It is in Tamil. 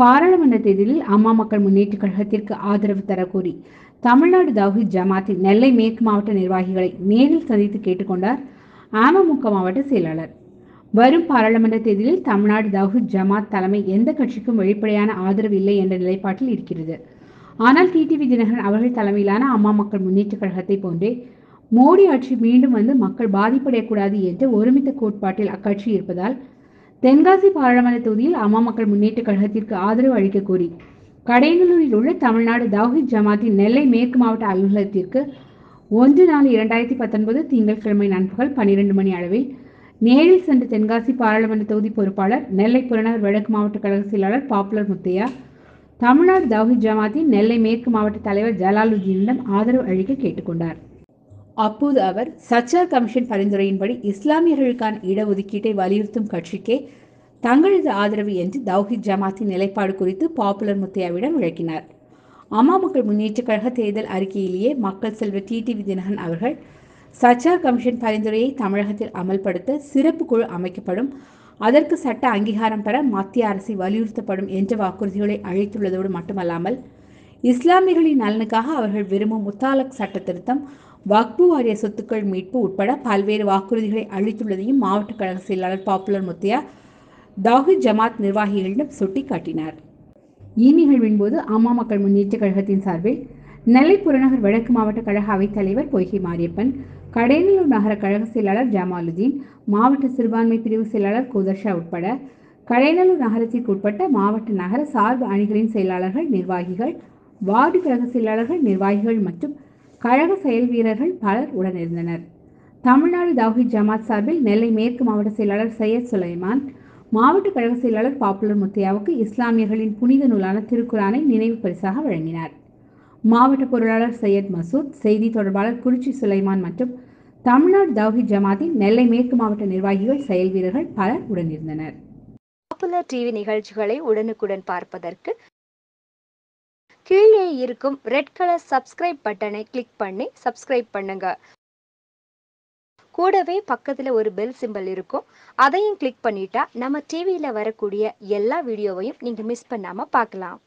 பாராளுமன்ற தேர்தலில் அம்மா மக்கள் முன்னேற்ற கழகத்திற்கு ஆதரவு தரக்கோரி தமிழ்நாடு தௌஹித் ஜமாத்தின் நெல்லை மேற்கு மாவட்ட நிர்வாகிகளை நேரில் சந்தித்து கேட்டுக்கொண்டார் அமமுக மாவட்ட செயலாளர். வரும் பாராளுமன்ற தேர்தலில் தமிழ்நாடு தௌஹித் ஜமாத் தலைமை எந்த கட்சிக்கும் வெளிப்படையான ஆதரவு இல்லை என்ற நிலைப்பாட்டில் இருக்கிறது. ஆனால் டிடிவி தினகரன் அவர்கள் தலைமையிலான அம்மா மக்கள் முன்னேற்ற கழகத்தை போன்றே மோடி ஆட்சி மீண்டும் வந்து மக்கள் பாதிப்படையக்கூடாது என்ற ஒருமித்த கோட்பாட்டில் அக்கட்சி இருப்பதால் தென்காசி பாராளுமன்ற தொகுதியில் அம்மா மக்கள் முன்னேற்ற கழகத்திற்கு ஆதரவு அளிக்க கோரி கடையநல்லூரில் உள்ள தமிழ்நாடு தௌஹித் ஜமாத்தின் நெல்லை மேற்கு மாவட்ட அலுவலகத்திற்கு ஒன்று நாலு இரண்டாயிரத்தி பத்தொன்பது திங்கட்கிழமை நண்பகல் பன்னிரண்டு மணி அளவில் நேரில் சென்ற தென்காசி பாராளுமன்ற தொகுதி பொறுப்பாளர் நெல்லை புறநகர் வடக்கு மாவட்ட கழக செயலாளர் பாப்புலர் முத்தையா தமிழ்நாடு தௌஹித் ஜமாத்தின் நெல்லை மேற்கு மாவட்ட தலைவர் ஜலாலுதீனிடம் ஆதரவு அளிக்க கேட்டுக்கொண்டார் அப்போது அவர் சச்சார் கமிஷன் பரிந்துரையின்படி இஸ்லாமியர்களுக்கான இடஒதுக்கீட்டை வலியுறுத்தும் கட்சிக்கே தங்களது ஆதரவு என்று தௌஹித் ஜமாத்தின் நிலைப்பாடு குறித்து பாப்புலர் முத்தையாவிடம் விளக்கினார். அம்மா மக்கள் முன்னேற்ற கழக தேர்தல் அறிக்கையிலேயே மக்கள் செல்வர் டிடிவி தினகன் அவர்கள் சச்சார் கமிஷன் பரிந்துரையை தமிழகத்தில் அமல்படுத்த சிறப்பு குழு அமைக்கப்படும் அதற்கு சட்ட அங்கீகாரம் பெற மத்திய அரசை வலியுறுத்தப்படும் என்ற வாக்குறுதிகளை அளித்துள்ளதோடு மட்டுமல்லாமல் இஸ்லாமியர்களின் நலனுக்காக அவர்கள் விரும்பும் முத்தாலக் சட்ட திருத்தம் வக்பு வாரிய சொத்துக்கள் மீட்பு உட்பட பல்வேறு வாக்குறுதிகளை அளித்துள்ளதையும் மாவட்ட கழக செயலாளர் பாப்புலர் முத்தையா தாஹித் ஜமாத் நிர்வாகிகளிடம் சுட்டிக்காட்டினார். இந்நிகழ்வின் போது அம்மா மக்கள் முன்னேற்ற கழகத்தின் சார்பில் நெல்லை புறநகர் வடக்கு மாவட்ட கழக அவைத் தலைவர் பொய்கை மாரியப்பன் கடையநல்லூர் நகர கழக செயலாளர் ஜமாலுதீன் மாவட்ட சிறுபான்மை பிரிவு செயலாளர் குதர்ஷா உட்பட கடையநல்லூர் நகரத்திற்கு உட்பட்ட மாவட்ட நகர சார்பு அணிகளின் செயலாளர்கள் நிர்வாகிகள் வார்டு கழக செயலாளர்கள் நிர்வாகிகள் மற்றும் கழக செயல் வீரர்கள் பலர் உடனிருந்தனர். தமிழ்நாடு தௌஹித் ஜமாத் சார்பில் நெல்லை மேற்கு மாவட்ட செயலாளர் சையத் சுலைமான் மாவட்ட கழக செயலாளர் பாப்புலர் முத்தையாவுக்கு இஸ்லாமியர்களின் புனித நூலான திருக்குறானை நினைவு பரிசாக வழங்கினார். மாவட்ட பொருளாளர் சையத் மசூத் செய்தி தொடர்பாளர் குறிச்சி சுலைமான் மற்றும் தமிழ்நாடு தௌஹித் ஜமாத்தின் நெல்லை மேற்கு மாவட்ட நிர்வாகிகள் செயல் வீரர்கள் பலர் உடனிருந்தனர். பாப்புலர் டிவி நிகழ்ச்சிகளை உடனுக்குடன் பார்ப்பதற்கு கீழே இருக்கும் ரெட் கலர் சப்ஸ்கிரைப் பட்டனை கிளிக் பண்ணி சப்ஸ்கிரைப் பண்ணுங்க. கூடவே பக்கத்தில் ஒரு பெல் சிம்பல் இருக்கும். அதையும் கிளிக் பண்ணிட்டா நம்ம டிவியில் வரக்கூடிய எல்லா வீடியோவையும் நீங்கள் மிஸ் பண்ணாமல் பார்க்கலாம்.